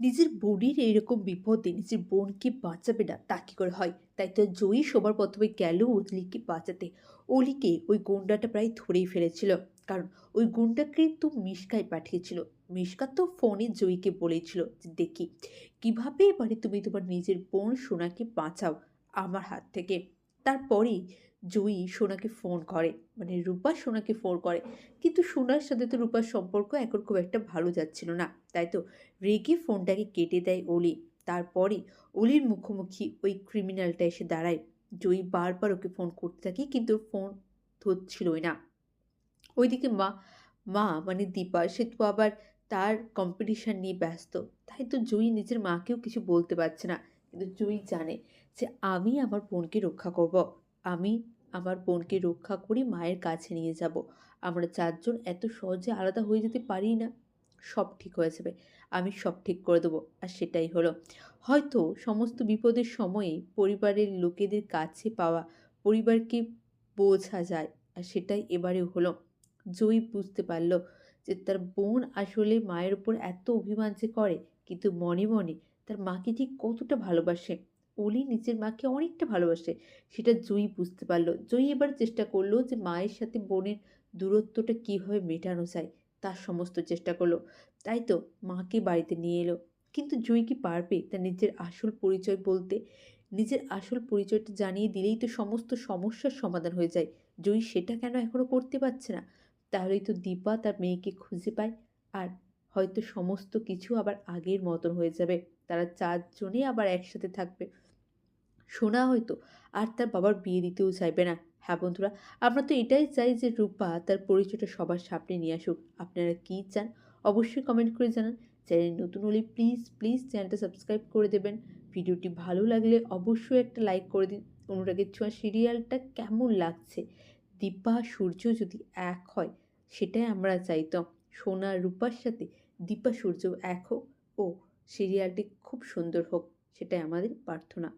নিজের বোনের এইরকম বিপদে নিজের বোনকে বাঁচাবে না, তা কী করে হয়? তাই তো জয়ী সবার প্রথমে গেল অলিকে বাঁচাতে। অলিকে ওই গুন্ডাটা প্রায় ধরেই ফেলেছিল, কারণ ওই গুন্ডাকে তো মিশকাই পাঠিয়েছিল। মিশকা তো ফোনে জয়ীকে বলেছিল যে, দেখি, কীভাবে এবারে তুমি তোমার নিজের বোন সোনাকে বাঁচাও আমার হাত থেকে? তারপরেই জয়ী সোনাকে ফোন করে। মানে রূপা সোনাকে ফোন করে। কিন্তু সোনার সাথে তো রূপার সম্পর্ক এখন খুব একটা ভালো যাচ্ছিল না। তাই তো রেগে ফোনটাকে কেটে দেয় অলি। তারপরে অলির মুখোমুখি ওই ক্রিমিনালটা এসে দাঁড়ায়। জয়ী বারবার ওকে ফোন করতে থাকে কিন্তু ফোন ধরছিলই না। ওইদিকে মা মা মানে দীপা, সে তো আবার তার কম্পিটিশান নিয়ে ব্যস্ত। তাই তো জয়ী নিজের মাকেও কিছু বলতে পারছে না। কিন্তু জয়ী জানে যে আমি আমার বোনকে রক্ষা করব। আমি আমার বোনকে রক্ষা করে মায়ের কাছে নিয়ে যাব। আমরা চারজন এত সহজে আলাদা হয়ে যেতে পারি না। সব ঠিক হয়ে যাবে। আমি সব ঠিক করে দেবো। আর সেটাই হলো। হয়তো সমস্ত বিপদের সময়ে পরিবারের লোকেদের কাছে পাওয়া পরিবারকে বোঝা যায়। আর সেটাই এবারেও হলো। জয়ী বুঝতে পারল যে তার বোন আসলে মায়ের উপর এত অভিমান যে করে, কিন্তু মনে মনে তার মাকে ঠিক কতটা ভালোবাসে। অলি নিজের মাকে অনেকটা ভালোবাসে, সেটা জয়ী বুঝতে পারল। জয়ী এবার চেষ্টা করল যে মায়ের সাথে বোনের দূরত্বটা কীভাবে মেটানো যায় তার সমস্ত চেষ্টা করল। তাই তো মাকে বাড়িতে নিয়ে এলো। কিন্তু জয়ী কি পারবে তার নিজের আসল পরিচয় বলতে? নিজের আসল পরিচয়টা জানিয়ে দিলেই তো সমস্ত সমস্যার সমাধান হয়ে যায়। জয়ী সেটা কেন এখনও করতে পারছে না? তাহলেই তো দীপা তার মেয়েকে খুঁজে পায় আর হয়তো সমস্ত কিছু আবার আগের মতন হয়ে যাবে। তারা চারজনে আবার একসাথে থাকবে। সোনা হয়তো আর তার বাবার বিয়ে দিতেও চাইবে না। হ্যাঁ বন্ধুরা, আমরা তো এটাই চাই যে রূপা তার পরিচয়টা সবার সামনে নিয়ে আসুক। আপনারা কী চান অবশ্যই কমেন্ট করে জানান। চ্যানেল নতুন হলে প্লিজ প্লিজ চ্যানেলটা সাবস্ক্রাইব করে দেবেন। ভিডিওটি ভালো লাগলে অবশ্যই একটা লাইক করে দিন। অনুরাগের ছোঁয়া সিরিয়ালটা কেমন লাগছে? দীপা, সূর্য যদি এক হয় সেটাই আমরা চাইতাম সোনা, রূপার সাথে দীপা, সূর্য এক হোক ও সিরিয়ালটি খুব সুন্দর হোক, সেটাই আমাদের প্রার্থনা।